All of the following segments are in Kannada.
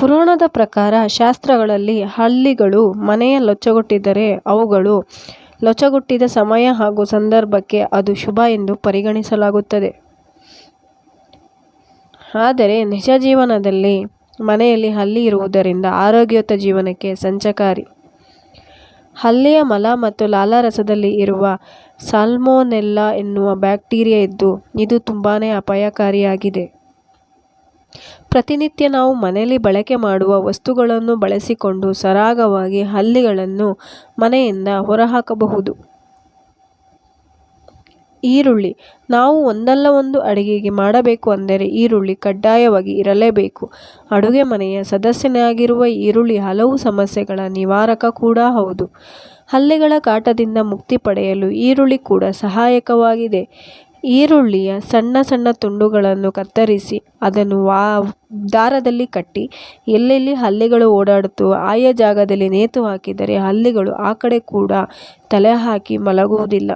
ಪುರಾಣದ ಪ್ರಕಾರ ಶಾಸ್ತ್ರಗಳಲ್ಲಿ ಹಳ್ಳಿಗಳು ಮನೆಯ ಲೊಚ್ಚಗೊಟ್ಟಿದ್ದರೆ ಅವುಗಳು ಲೊಚಗುಟ್ಟಿದ ಸಮಯ ಹಾಗೂ ಸಂದರ್ಭಕ್ಕೆ ಅದು ಶುಭ ಎಂದು ಪರಿಗಣಿಸಲಾಗುತ್ತದೆ. ಆದರೆ ನಿಜ ಜೀವನದಲ್ಲಿ ಮನೆಯಲ್ಲಿ ಹಲ್ಲಿ ಇರುವುದರಿಂದ ಆರೋಗ್ಯಯುತ ಜೀವನಕ್ಕೆ ಸಂಚಕಾರಿ. ಹಲ್ಲಿಯ ಮಲ ಮತ್ತು ಲಾಲಾರಸದಲ್ಲಿ ಇರುವ ಸಾಲ್ಮೋನೆಲ್ಲಾ ಎನ್ನುವ ಬ್ಯಾಕ್ಟೀರಿಯಾ ಇದ್ದು ಇದು ತುಂಬಾ ಅಪಾಯಕಾರಿಯಾಗಿದೆ. ಪ್ರತಿನಿತ್ಯ ನಾವು ಮನೆಯಲ್ಲಿ ಬಳಕೆ ಮಾಡುವ ವಸ್ತುಗಳನ್ನು ಬಳಸಿಕೊಂಡು ಸರಾಗವಾಗಿ ಹಲ್ಲಿಗಳನ್ನು ಮನೆಯಿಂದ ಹೊರಹಾಕಬಹುದು. ಈರುಳ್ಳಿ ನಾವು ಒಂದಲ್ಲ ಒಂದು ಅಡುಗೆಗೆ ಮಾಡಬೇಕು ಅಂದರೆ ಈರುಳ್ಳಿ ಕಡ್ಡಾಯವಾಗಿ ಇರಲೇಬೇಕು. ಅಡುಗೆ ಮನೆಯ ಸದಸ್ಯನಾಗಿರುವ ಈರುಳ್ಳಿ ಹಲವು ಸಮಸ್ಯೆಗಳ ನಿವಾರಕ ಕೂಡ ಹೌದು. ಹಲ್ಲಿಗಳ ಕಾಟದಿಂದ ಮುಕ್ತಿ ಪಡೆಯಲು ಈರುಳ್ಳಿ ಕೂಡ ಸಹಾಯಕವಾಗಿದೆ. ಈರುಳ್ಳಿಯ ಸಣ್ಣ ಸಣ್ಣ ತುಂಡುಗಳನ್ನು ಕತ್ತರಿಸಿ ಅದನ್ನು ದಾರದಲ್ಲಿ ಕಟ್ಟಿ ಎಲ್ಲೆಲ್ಲಿ ಹಲ್ಲಿಗಳು ಓಡಾಡುತ್ತವೋ ಆಯಾ ಜಾಗದಲ್ಲಿ ನೇತು ಹಾಕಿದರೆ ಹಲ್ಲಿಗಳು ಆ ಕಡೆ ಕೂಡ ತಲೆ ಹಾಕಿ ಮಲಗುವುದಿಲ್ಲ.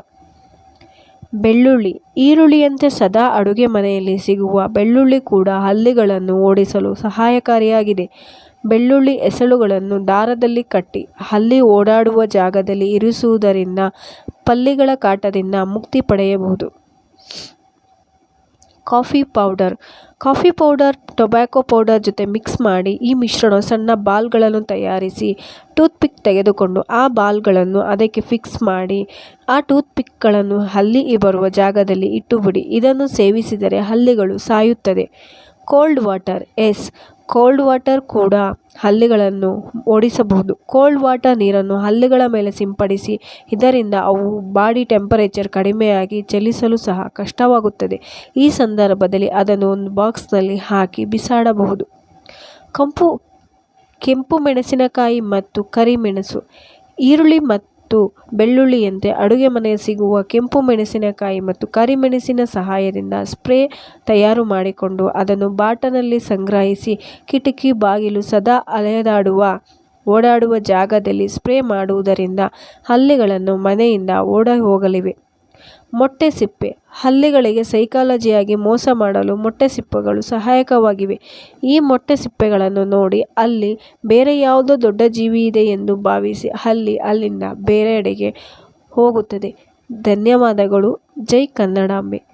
ಬೆಳ್ಳುಳ್ಳಿ ಈರುಳ್ಳಿಯಂತೆ ಸದಾ ಅಡುಗೆ ಮನೆಯಲ್ಲಿ ಸಿಗುವ ಬೆಳ್ಳುಳ್ಳಿ ಕೂಡ ಹಲ್ಲಿಗಳನ್ನು ಓಡಿಸಲು ಸಹಾಯಕಾರಿಯಾಗಿದೆ. ಬೆಳ್ಳುಳ್ಳಿ ಎಸಳುಗಳನ್ನು ದಾರದಲ್ಲಿ ಕಟ್ಟಿ ಹಲ್ಲಿ ಓಡಾಡುವ ಜಾಗದಲ್ಲಿ ಇರಿಸುವುದರಿಂದ ಪಲ್ಲಿಗಳ ಕಾಟದಿಂದ ಮುಕ್ತಿ ಪಡೆಯಬಹುದು. Coffee powder coffee powder, tobacco powder ಜೊತೆ ಮಿಕ್ಸ್ ಮಾಡಿ ಈ ಮಿಶ್ರಣ ಸಣ್ಣ ಬಾಲ್ಗಳನ್ನು ತಯಾರಿಸಿ ಟೂತ್ ಪಿಕ್ ತೆಗೆದುಕೊಂಡು ಆ ಬಾಲ್ಗಳನ್ನು ಅದಕ್ಕೆ ಫಿಕ್ಸ್ ಮಾಡಿ ಆ ಟೂತ್ ಪಿಕ್ಗಳನ್ನು ಹಲ್ಲಿ ಬರುವ ಜಾಗದಲ್ಲಿ ಇಟ್ಟುಬಿಡಿ ಇದನ್ನು ಸೇವಿಸಿದರೆ ಹಲ್ಲಿಗಳು ಸಾಯುತ್ತದೆ. Cold water yes cold water ಕೂಡ ಹಲ್ಲುಗಳನ್ನು ಓಡಿಸಬಹುದು. ಕೋಲ್ಡ್ ವಾಟರ್ ನೀರನ್ನು ಹಲ್ಲುಗಳ ಮೇಲೆ ಸಿಂಪಡಿಸಿ, ಇದರಿಂದ ಅವು ಬಾಡಿ ಟೆಂಪರೇಚರ್ ಕಡಿಮೆಯಾಗಿ ಚಲಿಸಲು ಸಹ ಕಷ್ಟವಾಗುತ್ತದೆ ಈ ಸಂದರ್ಭದಲ್ಲಿ ಅದನ್ನು ಒಂದು ಬಾಕ್ಸ್ನಲ್ಲಿ ಹಾಕಿ ಬಿಸಾಡಬಹುದು. ಕಂಪು, ಕೆಂಪು ಮೆಣಸಿನಕಾಯಿ ಮತ್ತು ಕರಿಮೆಣಸು, ಈರುಳ್ಳಿ ಮತ್ತು ಬೆಳ್ಳುಳ್ಳಿಯಂತೆ ಅಡುಗೆ ಮನೆಯ ಸಿಗುವ ಕೆಂಪು ಮೆಣಸಿನಕಾಯಿ ಮತ್ತು ಕರಿಮೆಣಸಿನ ಸಹಾಯದಿಂದ ಸ್ಪ್ರೇ ತಯಾರು ಮಾಡಿಕೊಂಡು ಅದನ್ನು ಬಾಟಲಿನಲ್ಲಿ ಸಂಗ್ರಹಿಸಿ ಕಿಟಕಿ ಬಾಗಿಲು ಸದಾ ಅಲೆದಾಡುವ, ಓಡಾಡುವ ಜಾಗದಲ್ಲಿ ಸ್ಪ್ರೇ ಮಾಡುವುದರಿಂದ ಹಲ್ಲಿಗಳನ್ನು ಮನೆಯಿಂದ ಓಡಿಹೋಗಲಿವೆ. ಮೊಟ್ಟೆ ಸಿಪ್ಪೆ ಹಲ್ಲಿಗಳಿಗೆ ಸೈಕಾಲಜಿಯಾಗಿ ಮೋಸ ಮಾಡಲು ಮೊಟ್ಟೆ ಸಿಪ್ಪೆಗಳು ಸಹಾಯಕವಾಗಿವೆ. ಈ ಮೊಟ್ಟೆ ಸಿಪ್ಪೆಗಳನ್ನು ನೋಡಿ ಅಲ್ಲಿ ಬೇರೆ ಯಾವುದೋ ದೊಡ್ಡ ಜೀವಿ ಇದೆ ಎಂದು ಭಾವಿಸಿ ಹಲ್ಲಿ ಅಲ್ಲಿಂದ ಬೇರೆಡೆಗೆ ಹೋಗುತ್ತದೆ. ಧನ್ಯವಾದಗಳು ಜೈ ಕನ್ನಡಾಂಬೆ.